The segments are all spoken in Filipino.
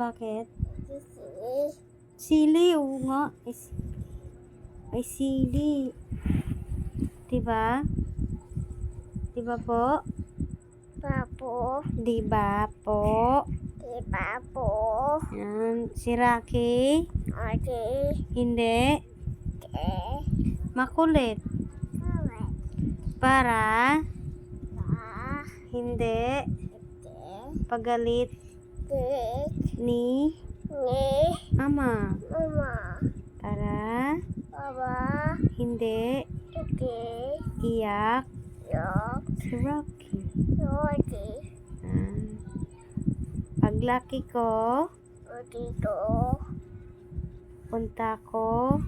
Bakit? Sili. Oo nga. Ay, ay sili. Diba? Diba po? Papo. Diba po? Di papo. Yan. Si Rocky, Ate. hindi. Te. Makulit. Kawat. Para Pa. hindi Te. pagalit. Ni Ni. ama. Mama. Para Baba. hindi Ate. iyak Yok. si Rocky. Yogi. Ah. Paglaki ko, Dito. punta ko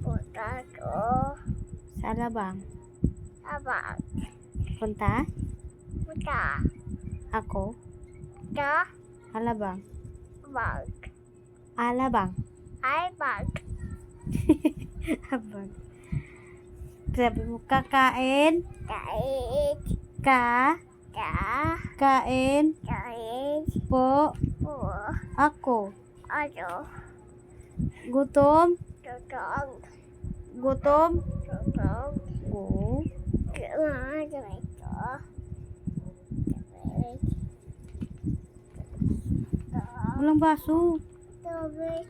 Potato. sa labang. Abang. Punta Puta. ako Ta. Alabang. Bag. Alabang. Ay bag. Abang. Sabi mo, kakain, Kait. ka, Ta. kain, Kait. po, Po. ako. Ano. Gutom, Tutong. gutom, Tutong. go. Walang baso. Tubig.